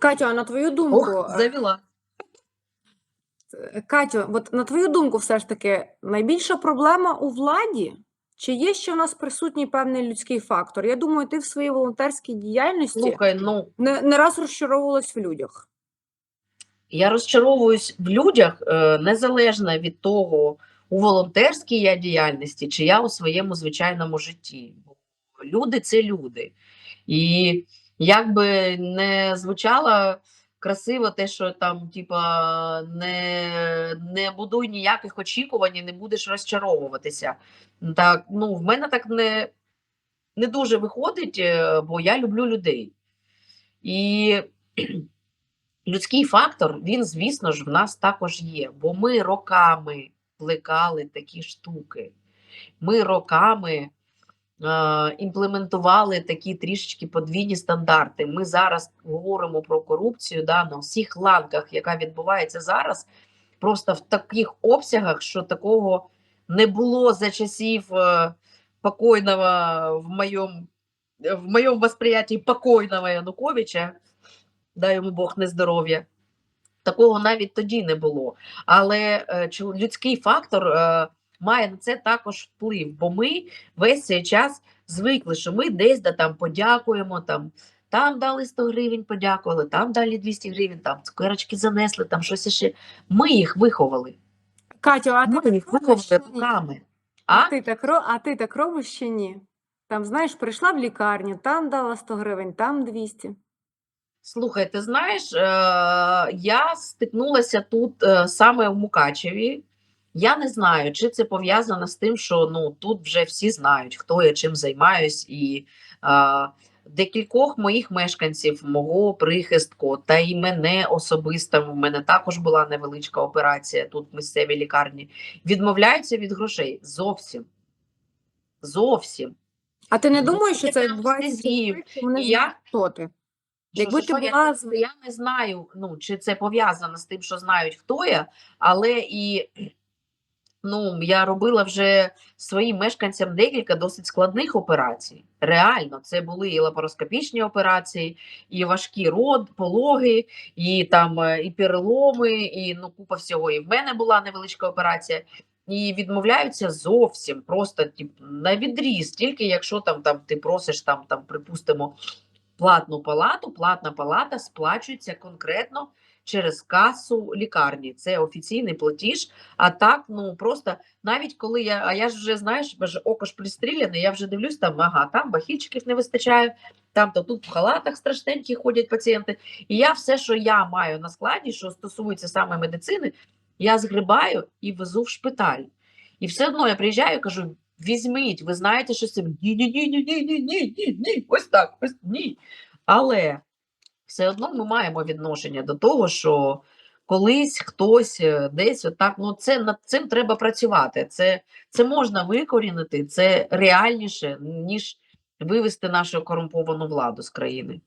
Катю, а на твою думку, Ох, е, завела. Катю, от на твою думку, все ж таки, найбільша проблема у владі? Чи є ще в нас присутній певний людський фактор? Я думаю, ти в своїй волонтерській діяльності Слухай, ну не, не раз розчаровувалась в людях. я розчаровуюсь в людях е, незалежно від того, у волонтерській я діяльності, чи я у своєму звичайному житті. Люди це люди. І як би не звучало красиво те, що там, типа, не, не будуй ніяких очікувань, і не будеш розчаровуватися. Так, ну, в мене так не, не дуже виходить, е, бо я люблю людей. І людський фактор, він, звісно ж, в нас також є, бо ми роками плекали такі штуки. Ми роками імплементували такі трішечки подвійні стандарти. Ми зараз говоримо про корупцію да, на всіх ланках, яка відбувається зараз, просто в таких обсягах, що такого не було за часів е, покойного в моєму в моєму восприятии покойного Януковича, дай йому Бог нездоров'я. Такого навіть тоді не було. Але е, людський фактор е, має на це також вплив, бо ми весь цей час звикли, що ми десь да там подякуємо, там, там дали 100 гривень, подякували, там дали 200 гривень, там цукерочки занесли, там щось ще. Ми їх виховали. Катю, а ти Ми так їх виховали руками. А А? ти так, а ти так робиш чи ні? Там, знаєш, прийшла в лікарню, там дала 100 гривень, там 200. Слухай, ти знаєш, е, я стикнулася тут е, саме в Мукачеві. Я не знаю, чи це пов'язано з тим, що ну тут вже всі знають, хто я чим займаюсь, і е, декількох моїх мешканців, мого прихистку, та й мене особисто, в мене також була невеличка операція тут в місцевій лікарні. Відмовляються від грошей зовсім. Зовсім. А ти не думаєш, що це відбувається я- хто ти? Що, Якби що, ти що, я, була просто- я не знаю, ну, чи це пов'язано з тим, що знають, хто я, але і ну, я робила вже своїм мешканцям декілька досить складних операцій. Реально, це були і лапароскопічні операції, і важкі род, пологи, і там е, і переломи, і ну, купа всього. І в мене була невеличка операція. І відмовляються зовсім просто тип, на відріз, тільки якщо там, там ти просиш там, там, припустимо, платну палату, платна палата сплачується конкретно через касу лікарні. Це офіційний платіж. А так, ну просто навіть коли я, а я ж вже знаєш, ж око ж пристріляне, я вже дивлюсь, там ага, там бахільчиків не вистачає, там то тут в халатах страшненькі ходять пацієнти. І я все, що я маю на складі, що стосується саме медицини, я згрибаю і везу в шпиталь. І все одно я приїжджаю і кажу: візьміть, ви знаєте, що це ні, ні, ні, ні, ні, ні, ні, ні, ні, ось так, ось ні. Але все одно ми маємо відношення до того, що колись хтось е, десь отак, ну це над цим треба працювати. Це, це можна викорінити, це реальніше, ніж вивести нашу корумповану владу з країни.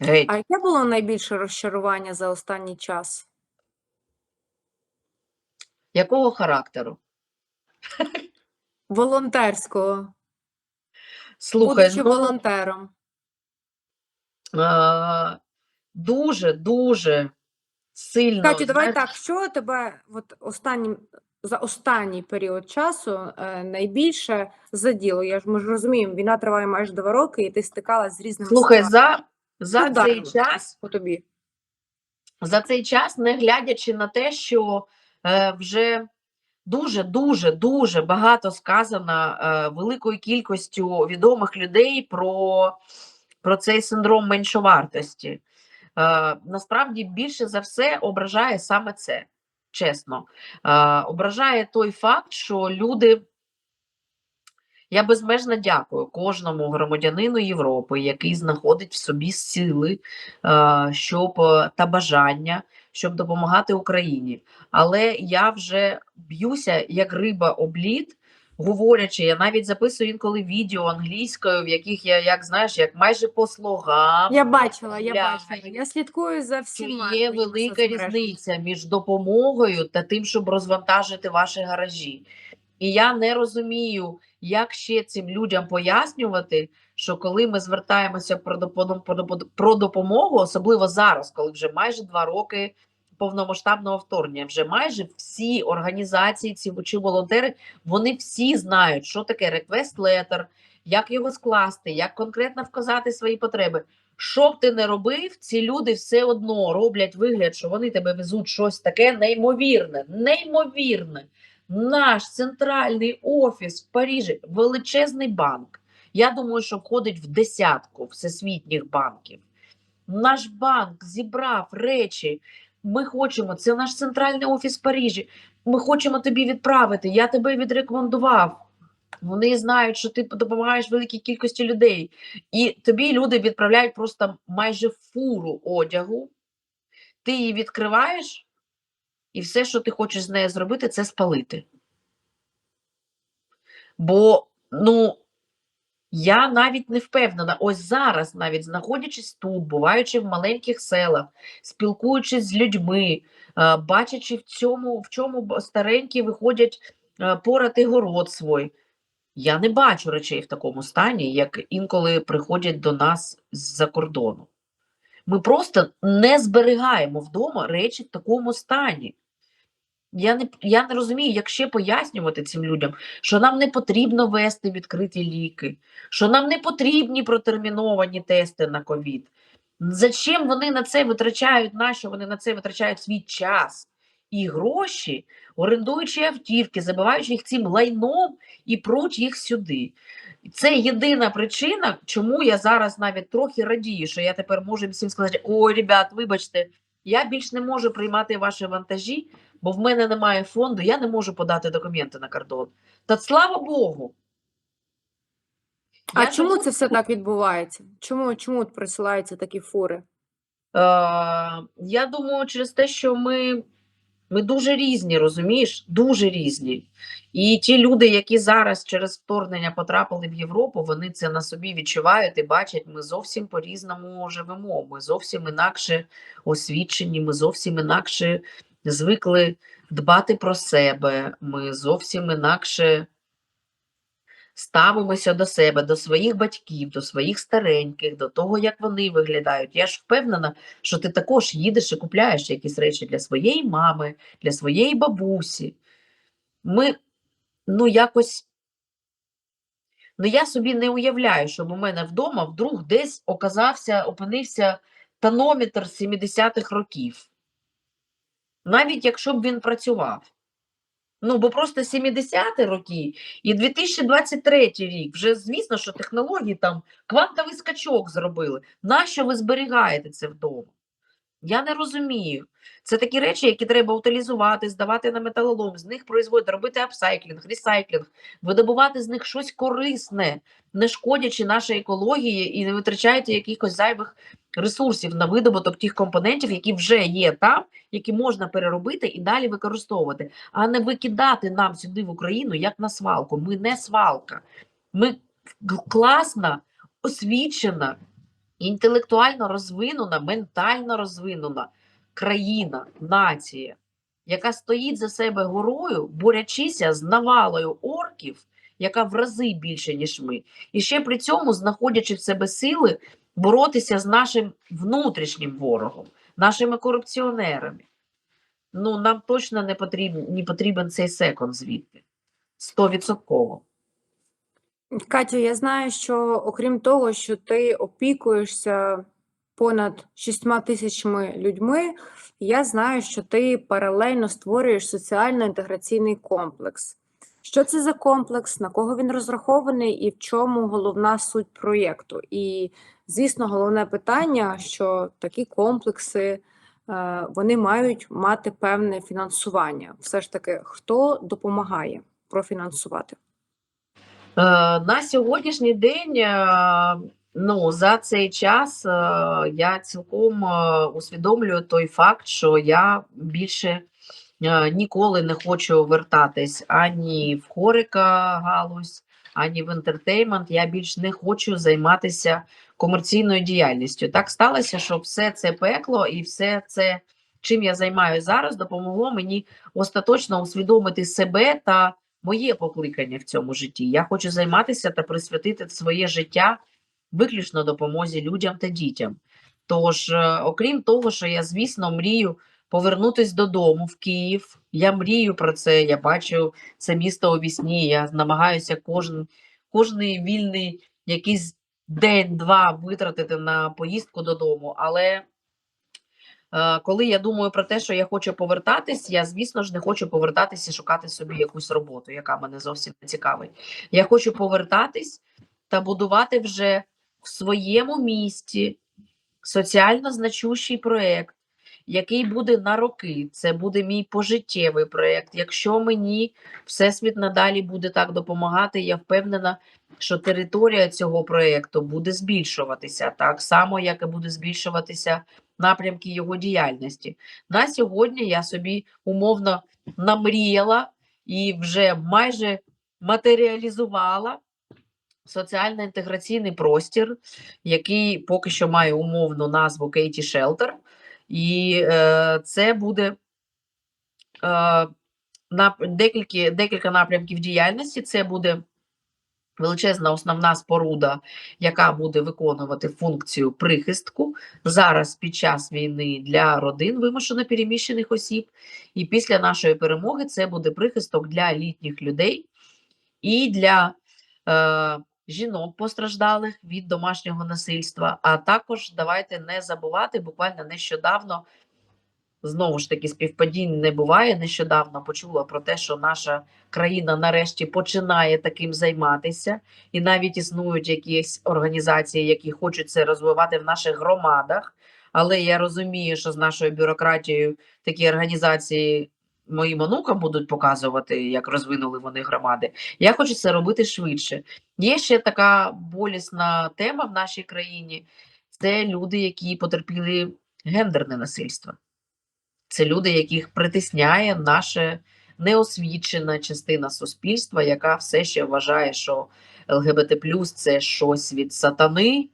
Геть. А яке було найбільше розчарування за останній час? Якого характеру? Волонтерського, Слухай, будучи ну, волонтером. Дуже, дуже сильно. Катю, давай так, що тебе от останнім, за останній період часу е, найбільше заділо? Я ж ми ж розуміємо, війна триває майже два роки, і ти стикалась з різними Слухай, за, за цей вдарило? час по тобі. за цей час, не глядячи на те, що е, вже дуже, дуже, дуже багато сказано е, великою кількістю відомих людей про, про цей синдром меншовартості. Е, насправді більше за все ображає саме це, чесно. Е, ображає той факт, що люди. Я безмежно дякую кожному громадянину Європи, який знаходить в собі сили е, щоб е, та бажання, щоб допомагати Україні. Але я вже б'юся як риба об лід, говорячи, я навіть записую інколи відео англійською, в яких я, як знаєш, як майже по слогам. Я бачила, я бачила. Я слідкую за всіма. є велика різниця між допомогою та тим, щоб розвантажити ваші гаражі. І я не розумію, як ще цим людям пояснювати, що коли ми звертаємося про допомогу, про допомогу, особливо зараз, коли вже майже два роки повномасштабного вторгнення, вже майже всі організації, ці чи волонтери, вони всі знають, що таке request letter, як його скласти, як конкретно вказати свої потреби. Що б ти не робив, ці люди все одно роблять вигляд, що вони тебе везуть щось таке неймовірне, неймовірне. Наш центральний офіс в Парижі величезний банк. Я думаю, що входить в десятку всесвітніх банків. Наш банк зібрав речі. Ми хочемо, це наш центральний офіс в Парижі. Ми хочемо тобі відправити. Я тебе відрекомендував. Вони знають, що ти допомагаєш великій кількості людей. І тобі люди відправляють просто майже фуру одягу. Ти її відкриваєш, і все, що ти хочеш з нею зробити, це спалити. Бо, ну, я навіть не впевнена, ось зараз, навіть знаходячись тут, буваючи в маленьких селах, спілкуючись з людьми, е, бачачи в цьому, в чому старенькі виходять е, порати город свій, я не бачу речей в такому стані, як інколи приходять до нас з-за кордону. Ми просто не зберігаємо вдома речі в такому стані. Я не, я не розумію, як ще пояснювати цим людям, що нам не потрібно вести відкриті ліки, що нам не потрібні протерміновані тести на ковід. Зачем вони на це витрачають, нащо вони на це витрачають свій час і гроші, орендуючи автівки, забиваючи їх цим лайном і пруть їх сюди. Це єдина причина, чому я зараз навіть трохи радію, що я тепер можу всім сказати: ой, ребят, вибачте, я більш не можу приймати ваші вантажі, бо в мене немає фонду, я не можу подати документи на кордон. Та слава Богу. А Я чому це все так відбувається? Чому, чому присилаються такі фури? Е, я думаю, через те, що ми, ми дуже різні, розумієш? Дуже різні. І ті люди, які зараз через вторгнення потрапили в Європу, вони це на собі відчувають і бачать, ми зовсім по-різному живемо. Ми зовсім інакше освічені, ми зовсім інакше звикли дбати про себе, ми зовсім інакше ставимося до себе, до своїх батьків, до своїх стареньких, до того, як вони виглядають. Я ж впевнена, що ти також їдеш і купляєш якісь речі для своєї мами, для своєї бабусі. Ми, ну, якось. Ну, я собі не уявляю, щоб у мене вдома вдруг десь оказався, опинився тонометр 70-х років. Навіть якщо б він працював. Ну, бо просто 70-ті роки і 2023 рік, вже звісно, що технології там квантовий скачок зробили. Нащо ви зберігаєте це вдома? Я не розумію. Це такі речі, які треба утилізувати, здавати на металолом, з них производити, робити апсайклінг, ресайклінг, видобувати з них щось корисне, не шкодячи нашій екології і не витрачаючи якихось зайвих ресурсів на видобуток тих компонентів, які вже є там, які можна переробити і далі використовувати, а не викидати нам сюди в Україну як на свалку. Ми не свалка. Ми класна, освічена, інтелектуально розвинена, ментально розвинена країна, нація, яка стоїть за себе горою, борячися з навалою орків, яка в рази більше, ніж ми, і ще при цьому знаходячи в себе сили боротися з нашим внутрішнім ворогом, нашими корупціонерами. Ну, нам точно не потрібен, не потрібен цей секунд звідти. Стовідсотково. Катю, я знаю, що окрім того, що ти опікуєшся понад шістьма тисячами людьми, я знаю, що ти паралельно створюєш соціально-інтеграційний комплекс. Що це за комплекс, на кого він розрахований і в чому головна суть проєкту? І, звісно, головне питання, що такі комплекси е, вони мають мати певне фінансування. Все ж таки, хто допомагає профінансувати? Е, На сьогоднішній день, е, ну, за цей час е, я цілком усвідомлюю той факт, що я більше ніколи не хочу вертатись ані в хорика галузь, ані в ентертеймент. Я більш не хочу займатися комерційною діяльністю. Так сталося, що все це пекло і все це, чим я займаюся зараз, допомогло мені остаточно усвідомити себе та моє покликання в цьому житті. Я хочу займатися та присвятити своє життя виключно допомозі людям та дітям. Тож, е, окрім того, що я, звісно, мрію повернутись додому в Київ. Я мрію про це. Я бачу це місто у вісні. Я намагаюся кожен, кожний вільний якийсь день-два витратити на поїздку додому. Але коли я думаю про те, що я хочу повертатись, я, звісно ж, не хочу повертатись і шукати собі якусь роботу, яка мене зовсім не цікавить. Я хочу повертатись та будувати вже в своєму місті соціально значущий проєкт, який буде на роки. Це буде мій пожиттєвий проєкт. Якщо мені Всесвіт надалі буде так допомагати, я впевнена, що територія цього проєкту буде збільшуватися, так само, як і буде збільшуватися напрямки його діяльності. На сьогодні я собі умовно намріяла і вже майже матеріалізувала соціально-інтеграційний простір, який поки що має умовну назву Кейті Шелтер. І е, це буде е, на декілька, декілька напрямків діяльності. Це буде величезна основна споруда, яка буде виконувати функцію прихистку зараз під час війни для родин вимушено переміщених осіб. І після нашої перемоги це буде прихисток для літніх людей і для е, жінок постраждалих від домашнього насильства. А також давайте не забувати, буквально нещодавно. Знову ж таки, співпадінь не буває. Нещодавно почула про те, що наша країна нарешті починає таким займатися, і навіть існують якісь організації, які хочуть це розвивати в наших громадах. Але я розумію, що з нашою бюрократією такі організації моїм онукам будуть показувати, як розвинули вони громади. Я хочу це робити швидше. Є ще така болісна тема в нашій країні: це люди, які потерпіли гендерне насильство. Це люди, яких притисняє наша неосвічена частина суспільства, яка все ще вважає, що ЛГБТ це щось від сатани.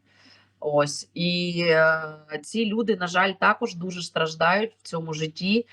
Ось і е, ці люди, на жаль, також дуже страждають в цьому житті,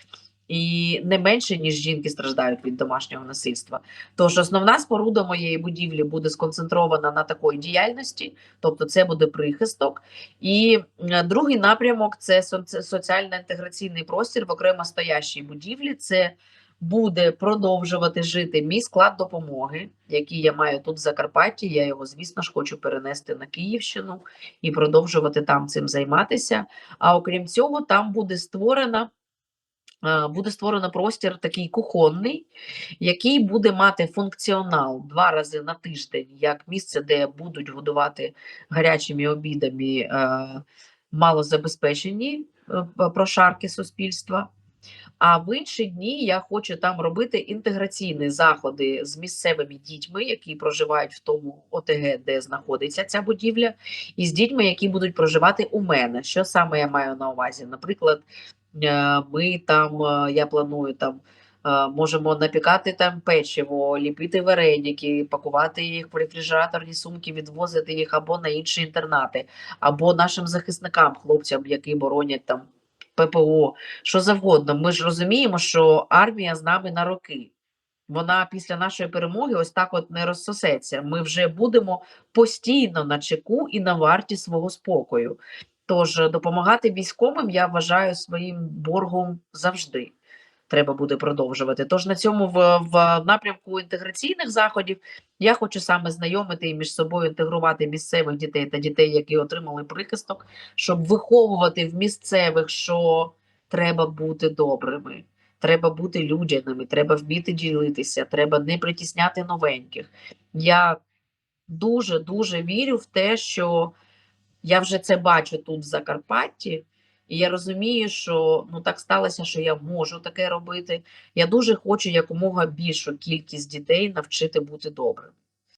і не менше ніж жінки страждають від домашнього насильства. Тож основна споруда моєї будівлі буде сконцентрована на такої діяльності, тобто це буде прихисток. І е, другий напрямок це соці- соціально-інтеграційний простір в окремо стоящій будівлі. Це буде продовжувати жити мій склад допомоги, який я маю тут в Закарпатті. Я його, звісно ж, хочу перенести на Київщину і продовжувати там цим займатися. А окрім цього, там буде створена. Е, Буде створено простір такий кухонний, який буде мати функціонал два рази на тиждень, як місце, де будуть годувати гарячими обідами е, малозабезпечені е, прошарки суспільства. А в інші дні я хочу там робити інтеграційні заходи з місцевими дітьми, які проживають в тому ОТГ, де знаходиться ця будівля, і з дітьми, які будуть проживати у мене. Що саме я маю на увазі? Наприклад, ми там, е, я планую там. е, Можемо напікати там печиво, ліпити вареники, пакувати їх в рефрижераторні сумки, відвозити їх або на інші інтернати, або нашим захисникам, хлопцям, які боронять там ППО, що завгодно. Ми ж розуміємо, що армія з нами на роки. Вона після нашої перемоги ось так от не розсосеться. Ми вже будемо постійно на чеку і на варті свого спокою. Тож е, допомагати військовим я вважаю своїм боргом завжди. Треба буде продовжувати. Тож на цьому в, в напрямку інтеграційних заходів я хочу саме знайомити і між собою інтегрувати місцевих дітей та дітей, які отримали прихисток, щоб виховувати в місцевих, що треба бути добрими, треба бути людяними, треба вміти ділитися, треба не притісняти новеньких. Я дуже дуже вірю в те, що я вже це бачу тут в Закарпатті. І я розумію, що ну так сталося, що я можу таке робити. Я дуже хочу якомога більшу кількість дітей навчити бути добрим.